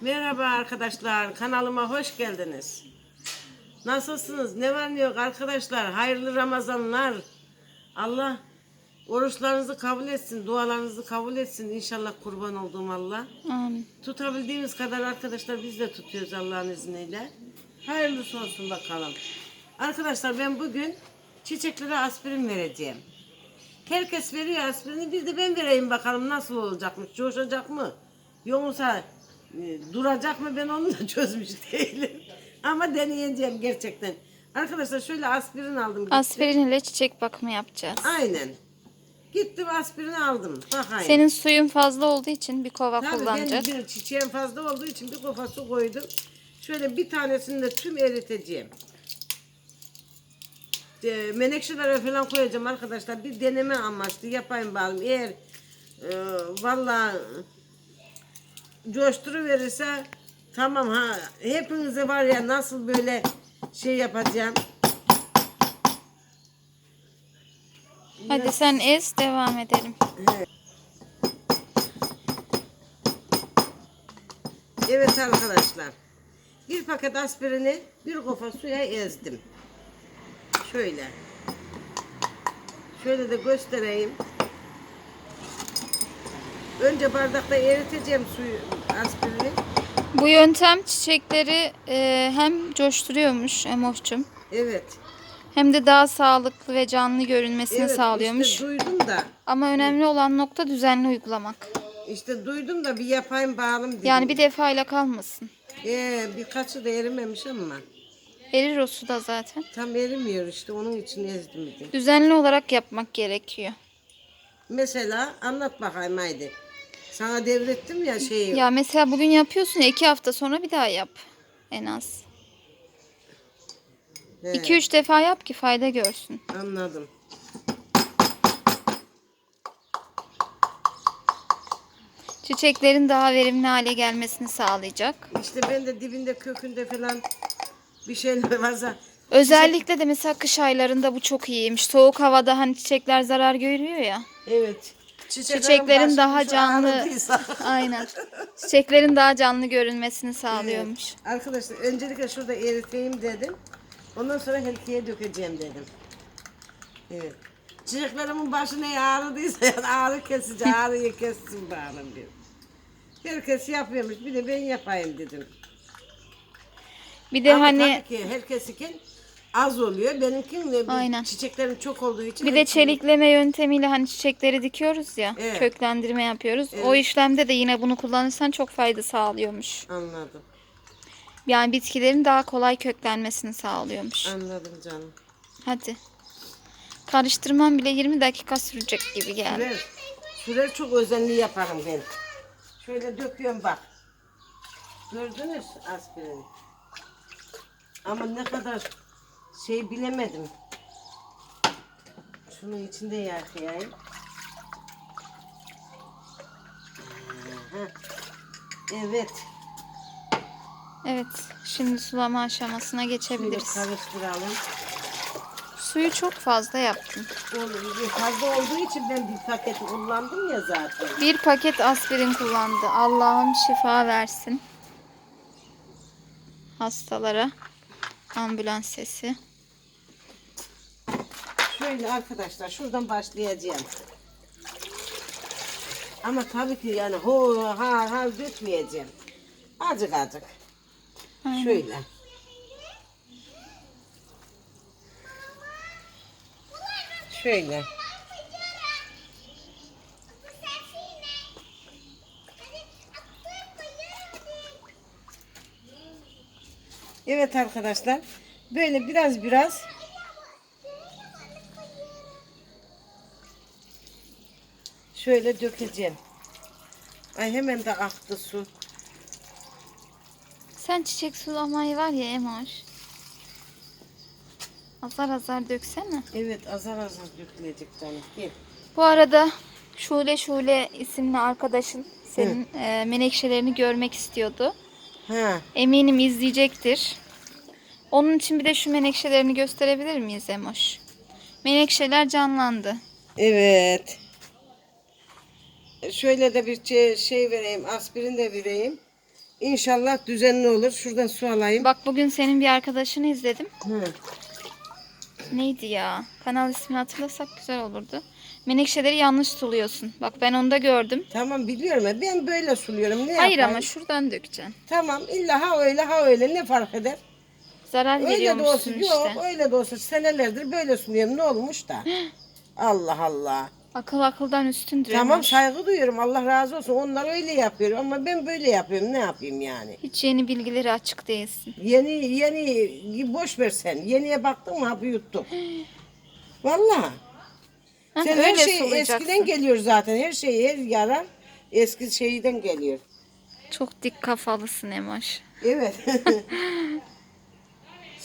Merhaba arkadaşlar, kanalıma hoş geldiniz. Nasılsınız? Ne var ne yok arkadaşlar? Hayırlı Ramazanlar. Allah oruçlarınızı kabul etsin, dualarınızı kabul etsin. İnşallah kurban olduğum Allah. Amin. Tutabildiğimiz kadar arkadaşlar biz de tutuyoruz Allah'ın izniyle. Hayırlısı olsun bakalım. Arkadaşlar ben bugün çiçeklere aspirin vereceğim. Herkes veriyor aspirini bir de ben vereyim bakalım nasıl olacakmış, coşacak mı? Yoksa duracak mı ben onu da çözmüş değilim. Ama deneyeceğim gerçekten. Arkadaşlar şöyle aspirin aldım. Aspirin ile çiçek bakımı yapacağız. Aynen. Gittim aspirini aldım. Bakayım. Senin suyun fazla olduğu için bir kova Tabii kullanacak. benim bir çiçeğim fazla olduğu için bir kofa su koydum. Şöyle bir tanesini de tüm eriteceğim. E, menekşelere falan koyacağım arkadaşlar. Bir deneme amaçlı yapayım bakalım. Eğer e, valla coşturu verirse tamam ha hepinize var ya nasıl böyle şey yapacağım. Hadi sen ez devam edelim. Evet arkadaşlar. Bir paket aspirini bir kofa suya ezdim. Şöyle. Şöyle de göstereyim. Önce bardakta eriteceğim suyu aspirini. Bu yöntem çiçekleri e, hem coşturuyormuş Emoş'cum Evet. hem de daha sağlıklı ve canlı görünmesini evet sağlıyormuş. işte duydum da. Ama önemli olan nokta düzenli uygulamak. işte duydum da bir yapayım bağlım dedim. Yani bir defayla kalmasın. Ee, birkaçı da erimemiş ama. Erir o suda zaten. Tam erimiyor işte onun için ezdim de. Düzenli olarak yapmak gerekiyor. Mesela anlat bakayım haydi. Sana devrettim ya şeyi. Ya mesela bugün yapıyorsun ya iki hafta sonra bir daha yap en az. He, 2-3 defa yap ki fayda görsün. Anladım. Çiçeklerin daha verimli hale gelmesini sağlayacak. İşte ben de dibinde kökünde falan bir şeyler varsa Özellikle de mesela kış aylarında bu çok iyiymiş. Soğuk havada hani çiçekler zarar görüyor ya. evet. Çiçeklerin daha başı canlı aynen. Çiçeklerin daha canlı görünmesini sağlıyormuş. Arkadaşlar öncelikle şurada eriteyim dedim. Ondan sonra helkiye dökeceğim dedim. Evet. Çiçeklerimin başı ne ağrıdıysa yani ağrı kesici ağrıyı kessin bana bir. Herkes yapıyormuş bir de ben yapayım dedim. Bir de Ama hani tabii ki herkesikin az oluyor. Benimkin de Aynen. çiçeklerim çok olduğu için. bir de çelikleme yöntemiyle hani çiçekleri dikiyoruz ya. Evet. Köklendirme yapıyoruz. O işlemde de yine bunu kullanırsan çok fayda sağlıyormuş. Anladım. Yani bitkilerin daha kolay köklenmesini sağlıyormuş. Anladım canım. Hadi. Karıştırmam bile 20 dakika sürecek gibi geldi. Sürer. Sürer çok özenli yaparım ben. Şöyle döküyorum bak. Gördünüz aspirini. Ama ne kadar şey bilemedim. Şunun içinde yakayım. Evet. Evet. Şimdi sulama aşamasına Şöyle geçebiliriz. karıştıralım. Suyu çok fazla yaptım. Onu- Fazla olduğu için ben bir paketi kullandım ya zaten. Bir paket aspirin kullandı. Allah'ım şifa versin. Hastalara. Ambulans sesi. Şöyle arkadaşlar şuradan başlayacağım. Ama tabii ki yani ho ha ha dökmeyeceğim. Azıcık azıcık. Aynen. Şöyle. Şöyle. Evet arkadaşlar. Böyle biraz biraz şöyle dökeceğim. Ay hemen de aktı su. Sen çiçek sulamayı var ya Emoş. Azar azar döksene. Evet azar azar dökülecek canım. Gel. Bu arada Şule Şule isimli arkadaşın senin e, menekşelerini görmek istiyordu. Ha. Eminim izleyecektir. Onun için bir de şu menekşelerini gösterebilir miyiz Emoş? Menekşeler canlandı. Evet. Şöyle de bir şey- şey vereyim, aspirin de vereyim. İnşallah düzenli olur. Şuradan su alayım. Bak bugün senin bir arkadaşını izledim. Hı. Neydi ya? Kanal ismini hatırlasak güzel olurdu. Menekşeleri yanlış suluyorsun. Bak ben onu da gördüm. Tamam biliyorum ya. Ben böyle suluyorum. Ne Hayır yapayım? ama şuradan dökeceksin. Tamam illa ha öyle ha öyle ne fark eder? Zarar Öyle de olsun. veriyormuşsun Yok işte. öyle de olsa senelerdir böyle suluyorum. Ne olmuş da? Allah Allah. Akıl akıldan üstündür. Tamam saygı duyuyorum. Allah razı olsun. Onlar öyle yapıyor ama ben böyle yapıyorum. Ne yapayım yani? Hiç yeni bilgileri açık değilsin. Yeni yeni boş ver sen. Yeniye baktın mı hapı yuttun. Vallahi. Hah, Sen her öyle şey sulayacaksın. eskiden geliyor zaten. Her şey her yarar eski şeyden geliyor. Çok dik kafalısın Emoş. Evet.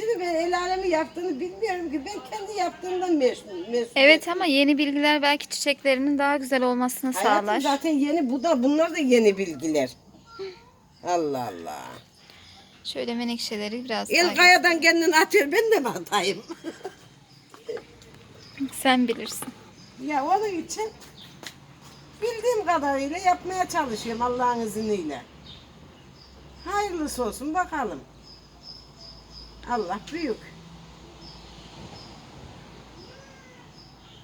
Şimdi ben el alemi yaptığını bilmiyorum ki. Ben kendi yaptığımdan mes- mesul. Evet ama yeni bilgiler belki çiçeklerinin daha güzel olmasını Hayatım sağlar. zaten yeni bu da bunlar da yeni bilgiler. Allah Allah. Şöyle menekşeleri biraz daha... El kayadan kendini atıyor ben de mi atayım? Sen bilirsin. ya onun için bildiğim kadarıyla yapmaya çalışıyorum Allah'ın izniyle. Hayırlısı olsun bakalım. Allah büyük.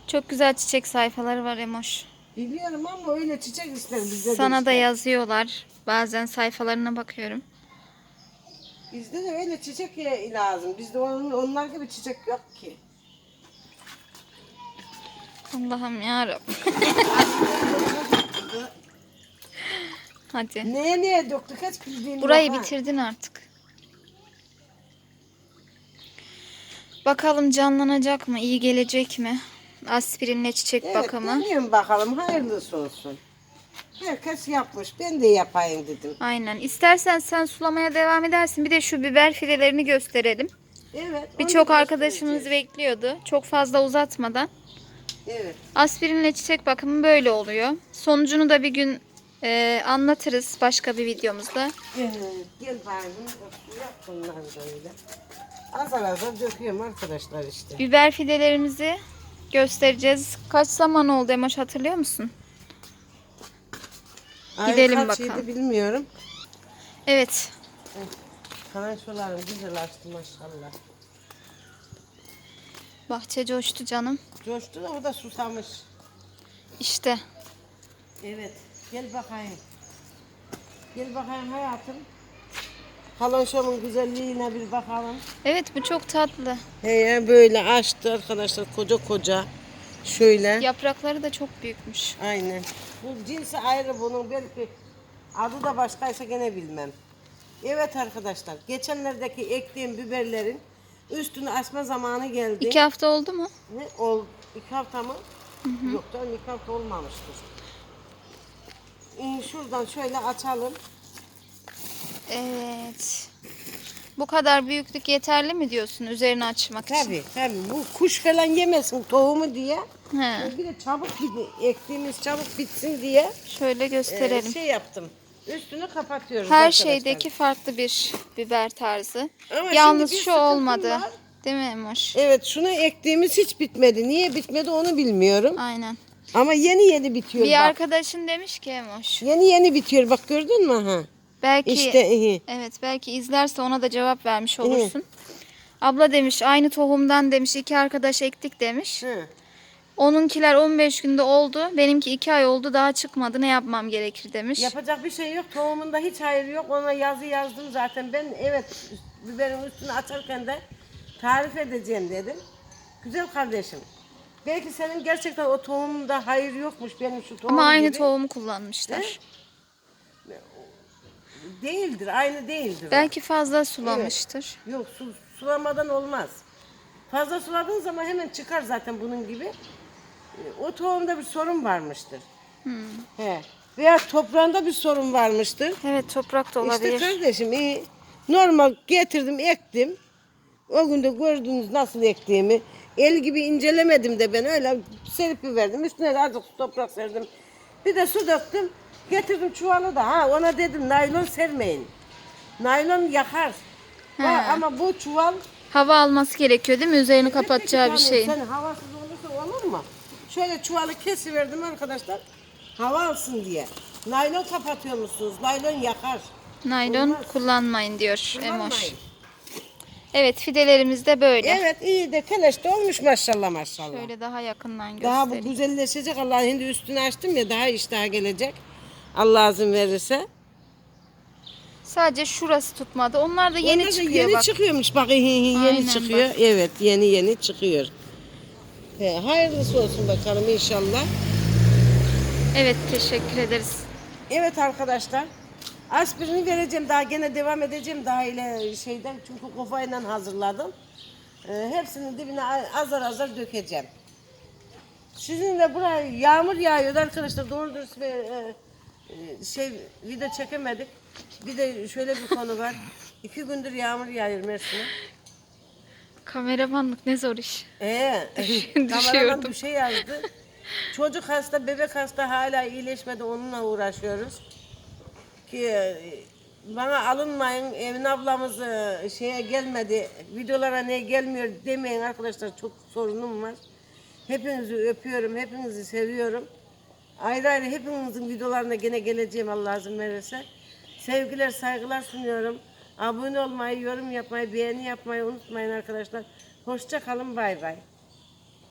Çok güzel çiçek sayfaları var Emoş. Biliyorum ama öyle çiçek ister bize de Sana da yazıyorlar. Bazen sayfalarına bakıyorum. Bizde de öyle çiçek lazım. Bizde onun, onlar gibi çiçek yok ki. Allah'ım yarabbim. Hadi. Neye neye döktük hiç bildiğim Burayı yok ha. bitirdin artık. Bakalım canlanacak mı? İyi gelecek mi? Aspirinle çiçek Evet, bakımı. deniyorum bakalım hayırlısı olsun. Herkes yapmış. Ben de yapayım dedim. Aynen. İstersen sen sulamaya devam edersin. Bir de şu biber filelerini gösterelim. Evet. onu Birçok da arkadaşımız göstereceğiz. bekliyordu. Çok fazla uzatmadan. Evet. Aspirinle çiçek bakımı böyle oluyor. Sonucunu da bir gün e, anlatırız başka bir videomuzda. Evet. Gel bari. Yap bunlar böyle. Azar azar döküyorum arkadaşlar işte. Biber fidelerimizi göstereceğiz. Kaç zaman oldu Emoş hatırlıyor musun? Ay, Gidelim kaç bakalım. yedi bilmiyorum. Evet. Karançolarım güzel açtı maşallah. Bahçe coştu canım. Coştu da o da susamış. İşte. Evet. Gel bakayım. Gel bakayım hayatım. Kalançomun güzelliğine bir bakalım. Evet bu çok tatlı. He böyle açtı arkadaşlar koca koca. Şöyle. Yaprakları da çok büyükmüş. Aynen. Bu cinsi ayrı bunun belki adı da başkaysa gene bilmem. Evet arkadaşlar geçenlerdeki ektiğim biberlerin üstünü açma zamanı geldi. İki hafta oldu mu? Ne ol? İki hafta mı? Yok canım iki hafta olmamıştır. Ee, şuradan şöyle açalım. Evet. Bu kadar büyüklük yeterli mi diyorsun üzerine açmak için? Tabii tabii bu kuş falan yemesin tohumu diye. He. Bir de çabuk bir ektiğimiz çabuk bitsin diye Şöyle e, gösterelim. şey yaptım. Üstünü kapatıyoruz Her arkadaşlar. şeydeki farklı bir biber tarzı. Ama Yalnız şimdi bir şu sıkıntım olmadı. var. Değil mi Emoş? Evet şunu ektiğimiz hiç bitmedi. Niye bitmedi onu bilmiyorum. Aynen. Ama yeni yeni bitiyor Bir bak. arkadaşın demiş ki Emoş. Yeni yeni bitiyor bak gördün mü ha? Belki İşte iyi. evet belki izlerse ona da cevap vermiş olursun. Abla demiş aynı tohumdan demiş iki arkadaş ektik demiş. Hı. Onunkiler 15 günde oldu. Benimki 2 ay oldu daha çıkmadı. Ne yapmam gerekir demiş. Yapacak bir şey yok. Tohumunda hiç hayır yok. Ona yazı yazdım zaten. Ben evet biberin üstünü açarken de tarif edeceğim dedim. Güzel kardeşim. Belki senin gerçekten o tohumunda hayır yokmuş benim şu tohum Ama aynı gibi. tohumu kullanmışlar. Değildir, aynı değildir. o. Belki fazla sulamıştır. Yok su, sulamadan olmaz. Fazla suladığın zaman hemen çıkar zaten bunun gibi. E, O tohumda bir sorun varmıştır. Hmm. He. Veya toprağında bir sorun varmıştır. Evet toprak da olabilir. İşte kardeşim iyi. Normal getirdim ektim. O gün de gördünüz nasıl ektiğimi. El gibi incelemedim de ben öyle serip verdim. Üstüne de azıcık toprak serdim. Bir de su döktüm. Getirdim çuvalı da ha ona dedim naylon sermeyin. Naylon yakar. Ha, ama bu çuval Hava alması gerekiyor değil mi? Üzerini kapatacağı bir şey. Sen havasız olursa olur mu? Şöyle çuvalı kesiverdim arkadaşlar. Hava alsın diye. Naylon kapatıyor musunuz? Naylon yakar. Naylon Olmaz. kullanmayın diyor Emoş. Evet fidelerimiz de böyle. Evet iyi de keleş de olmuş maşallah maşallah. Şöyle daha yakından Daha bu göstereyim. güzelleşecek Allah hindi üstünü açtım ya daha iştah gelecek. Allah izin verirse. Sadece şurası tutmadı. Onlar da yeni Onlar da çıkıyor yeni bak. çıkıyormuş bak yeni Aynen çıkıyor. bak. Evet yeni yeni çıkıyor. He, hayırlısı olsun bakalım inşallah. Evet teşekkür ederiz. Evet arkadaşlar. Aspirini vereceğim daha gene devam edeceğim daha ile şeyden çünkü kofayla hazırladım. Ee, hepsinin dibine azar azar dökeceğim. Sizin de buraya yağmur yağıyordu arkadaşlar doğru dürüst bir e, şey video çekemedik. Bir de şöyle bir konu var. İki gündür yağmur yağıyor Mersin'e. Kameramanlık ne zor iş. Ee, kameraman bir şey yazdı. Çocuk hasta, bebek hasta hala iyileşmedi onunla uğraşıyoruz. Ki e, bana alınmayın Emin ablamız e, şeye gelmedi, videolara ne gelmiyor demeyin arkadaşlar çok sorunum var. Hepinizi öpüyorum, hepinizi seviyorum. Ayrı ayrı hepinizin videolarına gene geleceğim Allah izin verirse. Sevgiler, saygılar sunuyorum. Abone olmayı, yorum yapmayı, beğeni yapmayı unutmayın arkadaşlar. Hoşça kalın, bay bay.